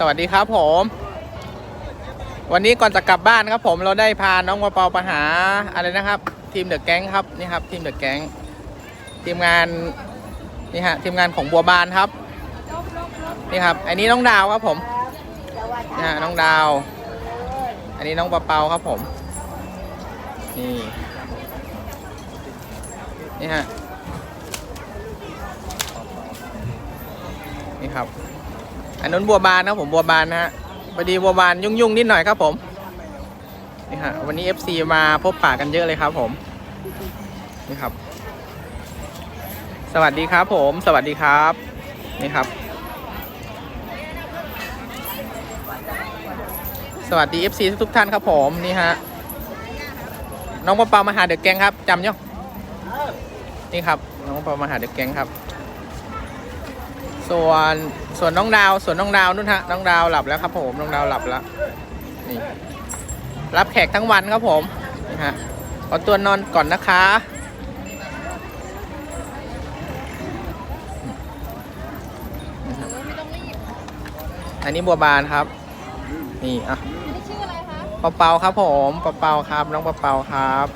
สวัสดีครับผม วันนี้ก่อนจะกลับบ้านครับผมเราได้พาน้องมาเปาไปหาอะไรนะครับ ทีมเดอะแก๊งครับนี่ครับทีมเดอะแก๊งทีมงานนี่ฮะทีมงานของบัวบานครับนี่ครับ อันนี้น้องดาวครับผมนี่ฮะน้องดาว อันนี้น้องปะเปาครับผมนี่นี่ฮะนี่ครับ อันนู้นบัวบานนะผมบัวบานนะฮะพอดีบัวบานยุ่งๆนิดหน่อยครับผมนี่ฮะวันนี้ FC มาพบปะกันเยอะเลยครับผมนี่ครับ สวัสดีครับผม สวัสดีครับ นี่ครับ สวัสดี FC ทุกท่านครับผมนี่ฮะน้องปะเปามาหาเด็กแกงครับจำยังนี่ครับ น้องปะเปามาหาเด็กแกงครับ ส่วนส่วนน้องดาวส่วนน้องดาวนู่นฮะน้องดาวหลับแล้วครับผมน้องดาวหลับแล้วนี่รับแขกทั้งวันครับผมนี่ฮะขอตัวนอนก่อนนะคะ อันนี้บัวบานครับ นี่อะปะเปาครับผมปะเปาครับ น้องปะเปาครับ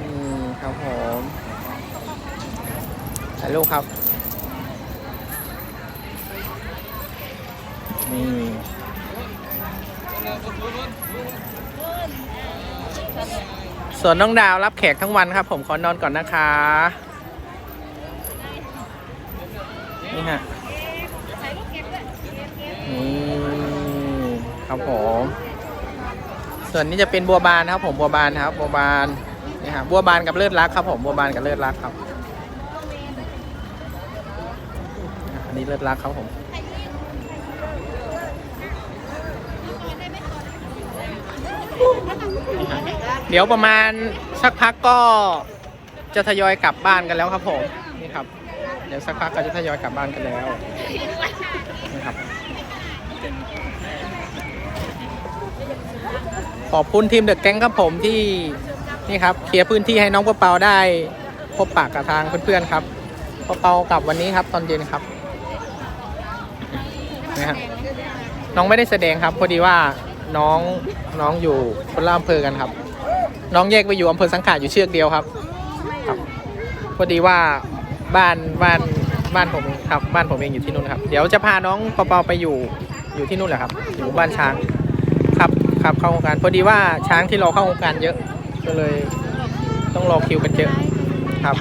อืมครับผม ถ่ายรูปครับ นี่ส่วนน้องดาวรับแขกทั้งวันครับ ผมขอนอนก่อนนะคะ นี่ฮะนี่ครับผม ส่วนนี้จะเป็นบัวบานครับ ผมบัวบานครับ บัวบานนี่ฮะบัวบานกับเลือดรักครับ ผมบัวบานกับเลือดรักครับอั นี้เลือดรักครับผมเดี๋ยวประมาณสักพักก็จะทยอยกลับบ้านกันแล้วครับผมนี่ครับ เดี๋ยวสักพักก็จะทยอยกลับบ้านกันแล้วนี่ครับขอบคุณทีมเดอะแก๊งครับผมที่นี่ครับเคลียร์พื้นที่ให้น้องปะเปาได้พบปากกับทางเพื่อนๆครับปะเปากลับวันนี้ครับตอนเย็นครับ นะฮะน้องไม่ได้แสดงครับ พอดีว่าน้องน้องอยู่คนละอำเภอกันครับ น้องแยกไปอยู่อำเภอสังขารอยู่เชือกเดียวครับครับ พอดีว่าบ้านบ้านบ้านผมเองครับ บ้านผมเองอยู่ที่นู่นครับ เดี๋ยวจะพาน้องเปาๆไปอยู่อยู่ที่นู่นแหละครับ อยู่บ้านช้างครับครับเข้าโครงการพอดีว่าช้างที่เราเข้าโครงการเยอะ ก็เลยต้องรอคิวกันเยอะครับ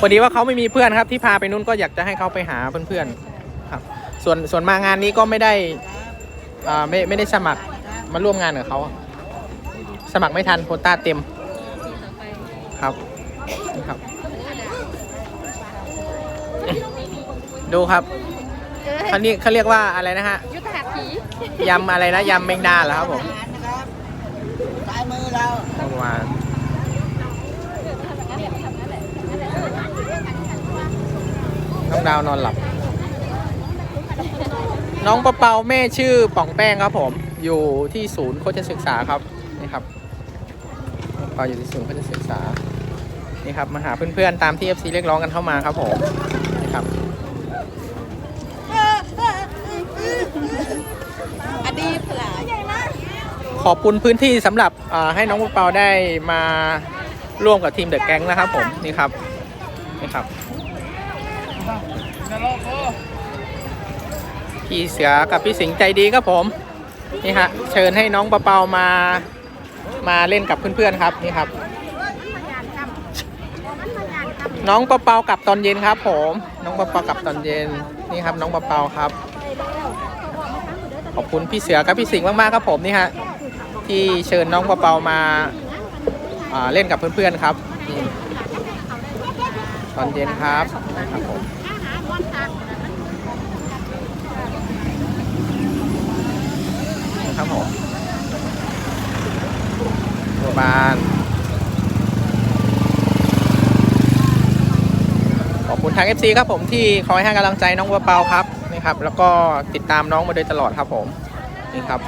พอดีว่าเขาไม่มีเพื่อนครับที่พาไปนู่นก็อยากจะให้เขาไปหาเพื่อนๆครับ ส่วนส่วนมางานนี้ก็ไม่ได้อ่าไม่ไม่ได้สมัครมาร่วมงานกับเขาสมัครไม่ทันโควต้าเต็มครับนี่ครับ ดูครับอันนี้เขาเรียกว่าอะไรนะฮะยุทธหัตถียำอะไรนะยำแมงดาเหรอครับผมซ้ายมือเราประมาณน้องดาวนอนหลับ น้องปะเปาแม่ชื่อป่องแป้งครับผม อยู่ที่ศูนย์โคชศึกษาครับนี่ครับปะเปาอยู่ที่ศูนย์โคชศึกษานี่ครับมาหาเพื่อนๆตามที่ FC เรียกร้องกันเข้ามาครับผมนี่ครับอดีตหลายขอบคุณพื้นที่สำหรับให้น้องปะเปาได้มาร่วมกับทีมเดอะแก๊งนะครับผมนี่ครับนี่ครับ พี่เสือกับพี่สิงห์ใจดีครับผมนี่ฮะเชิญให้น้องปะเปามามาเล่นกับเพื่อนๆครับนี่ครับ น้องปะเปากลับตอนเย็นครับ ผม น้องปะเปากลับตอนเย็นนี่ครับ น้องปะเปาครับ ขอบคุณพี่เสือกับพี่สิงห์มากๆครับผมนี่ฮะที่เชิญน้องปะเปามาเล่นกับเพื่อนๆครับ ตอนเย็นครับครับผม ครับผมบัวบาน ขอบคุณทาง FC ครับผมที่คอยให้กำลังใจน้องปะเปาครับนี่ครับ แล้วก็ติดตามน้องมาโดยตลอดครับผม นี่ครับ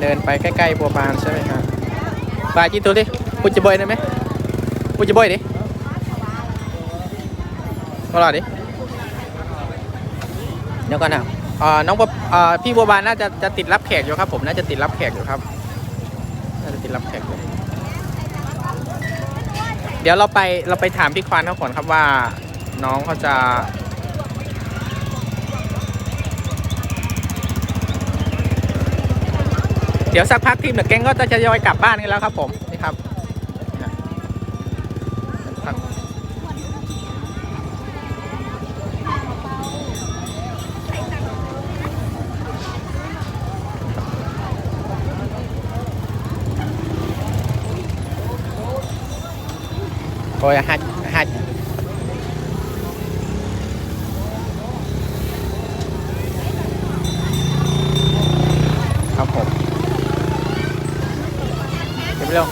เดินไปใกล้ๆบัวบานใช่ไหมครับบาจีตัวดิพูดจะบ่อยได้ไหมพูดจะบ่อยดิก็รอดิ เดี๋ยวก่อนนะเอ่อน้องเอ่อพี่บัวบานน่าจะจะติดรับแขกอยู่ครับ ผมน่าจะติดรับแขกอยู่ครับน่าจะติดรับแขกอยู่เดี๋ยวเราไปเราไปถามพี่ควานเขาก่อนครับว่า น้องเขาจะเดี๋ยวสักพักทีมเดอะแก๊งก็จะทยอยกลับบ้านกันแล้วครับผมนี่ครับ โอ้ยฮัดฮัดครับผม เดี๋ยวไปเร็ว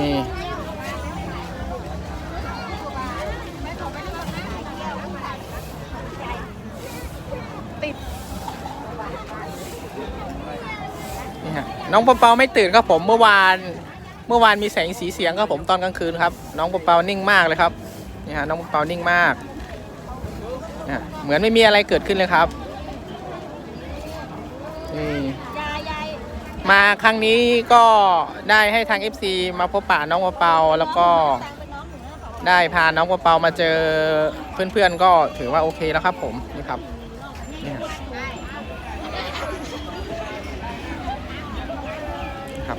นี่นี่ฮะน้องเปาไม่ตื่นครับผมเมื่อวาน เมื่อวานมีแสงสีเสียงครับผมตอนกลางคืนครับ น้องเปานิ่งมากเลยครับนี่ฮะน้องเปานิ่งมากนี่ฮะเหมือนไม่มีอะไรเกิดขึ้นเลยครับนี่ มาครั้งนี้ก็ได้ให้ทาง FC มาพบปะน้องมะเปาแล้วก็ได้พาน้องมะเปามาเจอเพื่อนๆก็ถือว่าโอเคแล้วครับผมนี่ครับนี่ครับนี่ครับ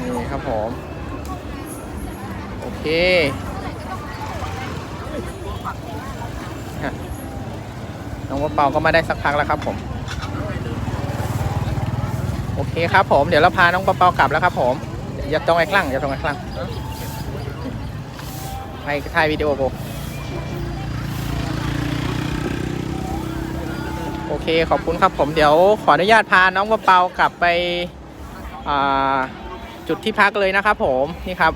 นี่ครับผม โอเค น้องมะ เปาก็มาได้สักพักแล้วครับผม โอเคครับผม เดี๋ยวเราพาน้องมะเปากลับแล้วครับ ผม อย่าตรงไอ้คลั่งอย่าตรงไอ้คลั่งไปถ่ายวิดีโอโบโอเคขอบคุณครับผมเดี๋ยวขออนุญาตพาน้องมะเปากลับไปจุดที่พักเลยนะครับผมนี่ครับ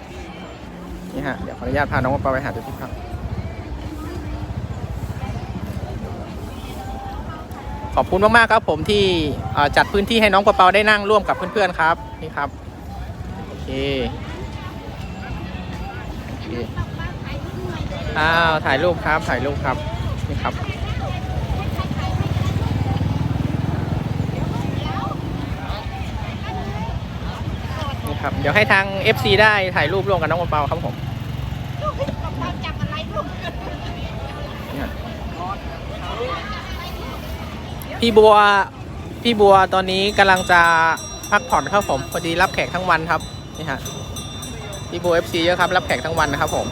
นี่ฮะเดี๋ยวขออนุญาตพาน้องมะเปาไปหาจุดที่พัก ขอบคุณมากๆครับผมที่เอ่อจัดพื้นที่ให้น้องปะเปาได้นั่งร่วมกับเพื่อนๆครับนี่ครับโอเคโอเคอ้าวถ่ายรูปครับถ่ายรูปครับนี่ครับนี่ครับ เดี๋ยวให้ทาง FC ได้ถ่ายรูปร่วมกับน้องปะเปาครับผมเนี่ย พี่บัวพี่บัวตอนนี้กำลังจะพักผ่อนครับผมพอดีรับแขกทั้งวันครับนี่ฮะพี่บัว FC เยอะครับ รับแขกทั้งวันนะครับผม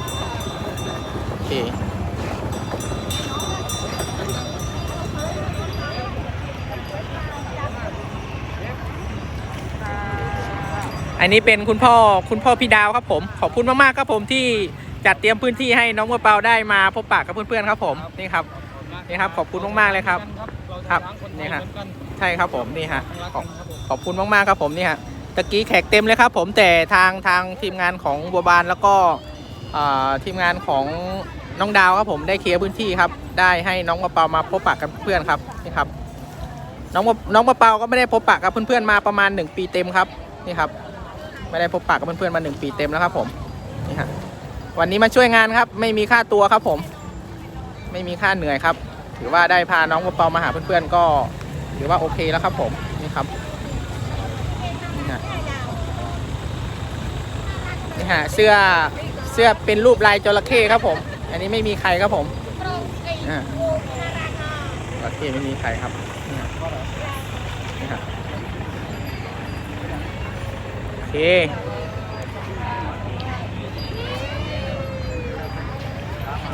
โอเคอันนี้เป็นคุณพ่อคุณพ่อพี่ดาวครับผม ขอบคุณมากๆครับผมที่จัดเตรียมพื้นที่ให้น้องมะเปาได้มาพบปะกับเพื่อนๆครับผมนี่ครับนี่ครับ ขอบคุณมากๆเลยครับ ครับนี่ฮะใช่ครับผมนี่ฮะขอบขอบคุณมากๆครับผมนี่ฮะตะกี้แขกเต็มเลยครับผมแต่ทางทางทีมงานของบัวบานแล้วก็เอ่อทีมงานของน้องดาวครับผมได้เคลียร์พื้นที่ครับ ได้ให้น้องมะเปามาพบปะกับเพื่อนครับนี่ครับ น้องมะน้องมะเปาก็ไม่ได้พบปะกับเพื่อนๆมาประมาณ 1 ปีเต็มครับนี่ครับ ไม่ได้พบปะกับเพื่อนๆมา 1 ปีเต็มแล้วครับผมนี่ฮะวันนี้มาช่วยงานครับ ไม่มีค่าตัวครับผม ไม่มีค่าเหนื่อยครับ ถือว่าได้พาน้องมะเปามาหาเพื่อนๆก็ถือว่าโอเคแล้วครับผมนี่ครับนี่ฮะนี่ฮะเสื้อเสื้อเป็นรูปลายจระเข้ครับผม อันนี้ไม่มีใครครับผมอ่าจระเข้ไม่มีใครครับนี่ฮะนี่ฮะโอเค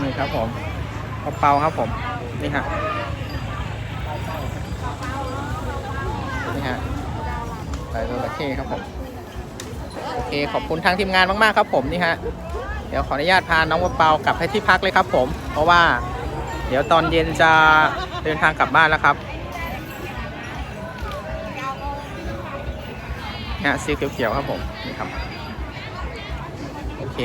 นี่ครับผมกระเป๋าครับผม นี่ฮะจระเข้ครับผมโอเคขอบคุณทางทีมงานมาก ๆ ครับผมนี่ฮะเดี๋ยวขออนุญาตพาน้องมะเปากลับให้ที่พักเลยครับผม เพราะว่า เดี๋ยวตอนเย็นจะเดินทางกลับบ้านแล้วครับนี่ฮะสีเขียวๆครับผมนี่ครับโอเค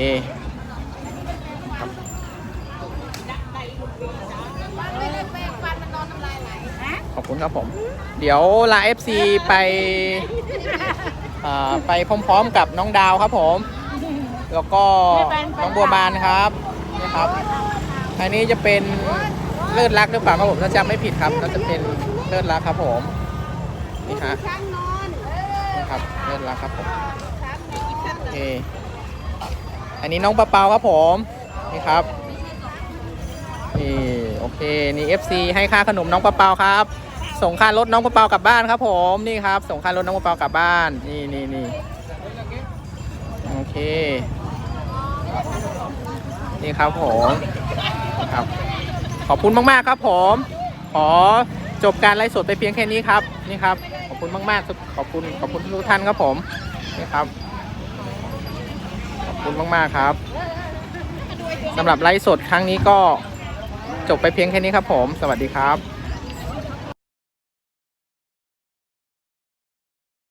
คุณครับผม เดี๋ยวลา FC ไปเอ่อไปพร้อมๆกับน้องดาวครับผม แล้วก็น้องบัวบานครับนี่ครับ อันนี้จะเป็นเลิศรักหรือเปล่าครับผมถ้าจำไม่ผิดครับน่าจะเป็นเลิศรักครับผมนี่ฮะนี่ครับเลิศรักครับผมช้างมีกี่ชั้นโอเคอันนี้น้องปะเปาครับผมนี่ครับนี่โอเคนี่ FC ให้ค่าขนมน้องปะเปาครับ ส่งค่ารถน้องปะเปากลับบ้านครับผมนี่ครับส่งค่ารถน้องปะเปากลับบ้านนี่นี่นี่โอเคนี่ครับผมครับ ขอบคุณมากๆครับผม ขอจบการไลฟ์สดไปเพียงแค่นี้ครับนี่ครับ ขอบคุณมากๆขอบคุณขอบคุณทุกท่านครับผมนี่ครับ ขอบคุณมากๆครับสำหรับไลฟ์สดครั้งนี้ก็จบไปเพียงแค่นี้ครับผม สวัสดีครับ